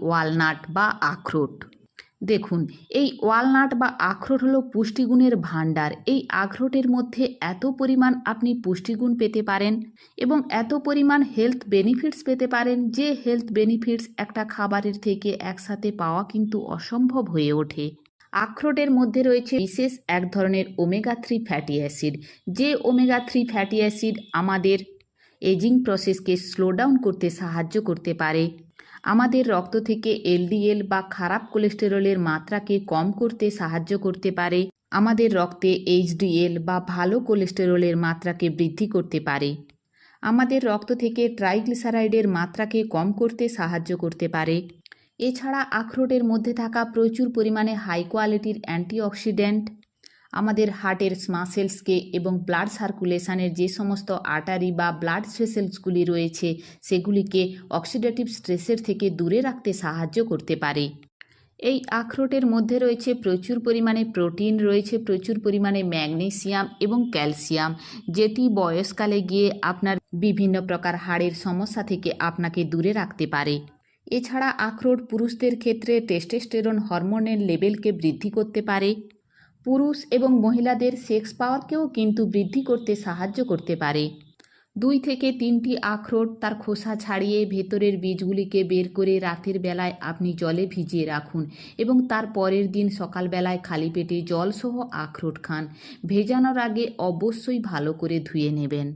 Walnut বা আখরোট। দেখুন, এই ওয়ালনাট বা আখরোট হলো পুষ্টিগুণের ভাণ্ডার। এই আখরোটের মধ্যে এত পরিমাণ আপনি পুষ্টিগুণ পেতে পারেন এবং এত পরিমাণ হেলথ বেনিফিটস পেতে পারেন যে হেলথ বেনিফিটস একটা খাবারের থেকে একসাথে পাওয়া কিন্তু অসম্ভব হয়ে ওঠে। আখরোটের মধ্যে রয়েছে বিশেষ এক ধরনের ওমেগা থ্রি ফ্যাটি অ্যাসিড যে ওমেগা থ্রি ফ্যাটি অ্যাসিড আমাদের এজিং প্রসেসকে স্লো ডাউন করতে সাহায্য করতে পারে। আমাদের রক্ত থেকে এলডিএল বা খারাপ কোলেস্টেরলের মাত্রাকে কম করতে সাহায্য করতে পারে। আমাদের রক্তে এইচডিএল বা ভালো কোলেস্টেরলের মাত্রাকে বৃদ্ধি করতে পারে। আমাদের রক্ত থেকে ট্রাইগ্লিসারাইডের মাত্রাকে কম করতে সাহায্য করতে পারে। এছাড়া আখরোটের মধ্যে থাকা প্রচুর পরিমাণে হাই কোয়ালিটির অ্যান্টিঅক্সিডেন্ট আমাদের হার্টের মাসেলসকে এবং ব্লাড সার্কুলেশনের যে সমস্ত আর্টারি বা ব্লাড ভেসেলসগুলি রয়েছে, সেগুলিকে অক্সিডেটিভ স্ট্রেসের থেকে দূরে রাখতে সাহায্য করতে পারে। এই আখরোটের মধ্যে রয়েছে প্রচুর পরিমাণে প্রোটিন, রয়েছে প্রচুর পরিমাণে ম্যাগনেসিয়াম এবং ক্যালসিয়াম, যেটি বয়সকালে গিয়ে আপনার বিভিন্ন প্রকার হাড়ের সমস্যা থেকে আপনাকে দূরে রাখতে পারে। এছাড়া আখরোট পুরুষদের ক্ষেত্রে টেস্টোস্টেরন হরমোনের লেভেলকে বৃদ্ধি করতে পারে। পুরুষ এবং মহিলাদের সেক্স পাওয়ারকেও কিন্তু বৃদ্ধি করতে সাহায্য করতে পারে। দুই থেকে তিনটি আখরোট তার খোসা ছাড়িয়ে ভেতরের বীজগুলিকে বের করে রাতের বেলায় আপনি জলে ভিজিয়ে রাখুন এবং তার পরের দিন সকালবেলায় খালি পেটে জলসহ আখরোট খান। ভেজানোর আগে অবশ্যই ভালো করে ধুয়ে নেবেন।